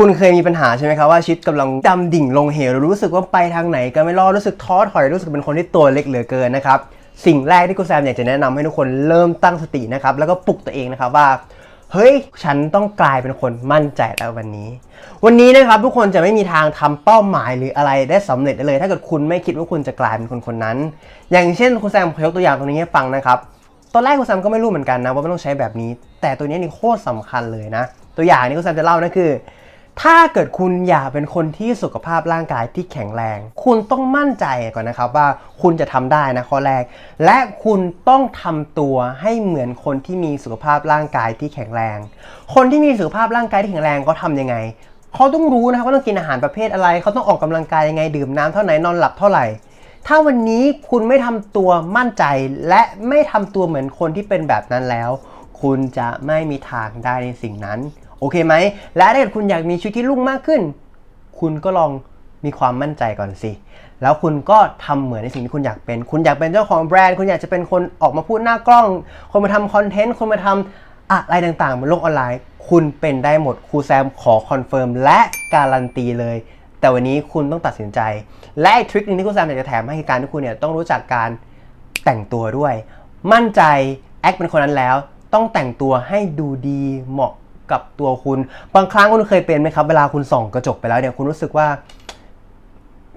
คุณเคยมีปัญหาใช่ไหมครับว่าชีวิตกำลังดำดิ่งลงเหวรู้สึกว่าไปทางไหนก็ไม่รอดรู้สึกท้อถอยรู้สึกเป็นคนที่ตัวเล็กเหลือเกินนะครับสิ่งแรกที่คุณแซมอยากจะแนะนำให้ทุกคนเริ่มตั้งสตินะครับแล้วก็ปลุกตัวเองนะครับว่าเฮ้ย ฉันต้องกลายเป็นคนมั่นใจแล้ววันนี้ วันนี้นะครับทุกคนจะไม่มีทางทำเป้าหมายหรืออะไรได้สำเร็จเลย ถ้าเกิดคุณไม่คิดว่าคุณจะกลายเป็นคนคนนั้น อย่างเช่นคุณแซมยกตัวอย่างตรงนี้ให้ฟังนะครับตอนแรกคุณแซมก็ไม่รู้เหมือนกันนะว่าไมันต้องใช้แบบนี้ แต่ตัวนี้นี่โคตรสำคัญเลยนะ ตัวอย่างนี้คุณแซมจะเล่านั่นคือ ถ้าเกิดคุณอยากเป็นคนที่สุขภาพร่างกายที่แข็งแรง คุณต้องมั่นใจก่อนนะครับว่าคุณจะทำได้นะข้อแรก และคุณต้องทำตัวให้เหมือนคนที่มีสุขภาพร่างกายที่แข็งแรง คนที่มีสุขภาพร่างกายที่แข็งแรงเขาทำยังไงเขาต้องรู้นะครับว่าต้องกินอาหารประเภทอะไร เขาต้องออกกำลังกายยังไงดื่มน้ำเท่าไหร่นอนหลับเท่าไหร่ ถ้าวันนี้คุณไม่ทำตัวมั่นใจ และไม่ทำตัวเหมือนคนที่เป็นแบบนั้นแล้ว คุณจะไม่มีทางได้ในสิ่งนั้น โอเคไหม และถ้าเกิดคุณอยากมีชีวิตที่รุ่งมากขึ้น คุณก็ลองมีความมั่นใจก่อนสิ แล้วคุณก็ทำเหมือนในสิ่งที่คุณอยากเป็น คุณอยากเป็นเจ้าของแบรนด์ คุณอยากจะเป็นคนออกมาพูดหน้ากล้อง คนมาทำคอนเทนต์ คนมาทำอะไรต่างๆบนโลกออนไลน์ คุณเป็นได้หมด ครูแซมขอคอนเฟิร์มและการันตีเลย แต่วันนี้คุณต้องตัดสินใจ และอีกทริคหนึงที่ครูแซมอยากจะแถมให้คือการที่คุณเนี่ยต้องรู้จักการแต่งตัวด้วย มั่นใจแอคเป็นคนนั้นแล้ว ต้องแต่งตัวให้ดูดีเหมาะ กับตัวคุณ บางครั้งคุณเคยเป็นไหมครับ เวลาคุณส่องกระจกไปแล้วเนี่ยคุณรู้สึกว่า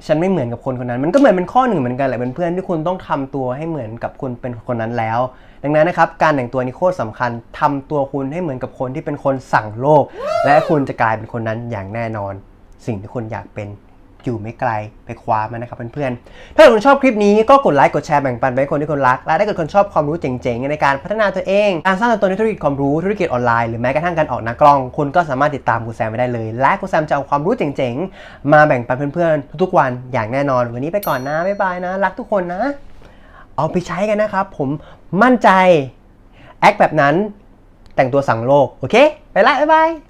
ฉันไม่เหมือนกับคนคนนั้น มันก็เหมือนเป็นข้อหนึ่งเหมือนกันแหละเป็นเพื่อนที่คุณต้องทำตัวให้เหมือนกับคุณเป็นคนนั้นแล้ว ดังนั้นนะครับการแต่งตัวนี่โคตรสำคัญทำตัวคุณให้เหมือนกับคนที่เป็นคนสั่งโลก และคุณจะกลายเป็นคนนั้นอย่างแน่นอน สิ่งที่คุณอยากเป็น อยู่ไม่ไกลไปคว้ามันนะครับเพื่อนๆ ถ้าคุณชอบคลิปนี้ก็กดไลค์กดแชร์แบ่งปันไปให้คนที่คุณรัก และถ้าเกิดคนชอบความรู้เจ๋งๆ ในการพัฒนาตัวเอง การสร้างตัวตนในธุรกิจความรู้ธุรกิจออนไลน์หรือแม้กระทั่งการออกหน้ากล้อง คุณก็สามารถติดตามกูแซมไว้ได้เลย และกูแซมจะเอาความรู้เจ๋งๆ มาแบ่งปันเพื่อนๆ ทุกๆวันอย่างแน่นอน วันนี้ไปก่อนนะบ๊ายบายนะ รักทุกคนนะ เอาไปใช้กันนะครับผมมั่นใจแอคแบบนั้นแต่งตัวสั่งโลกโอเค ไปละบ๊ายบาย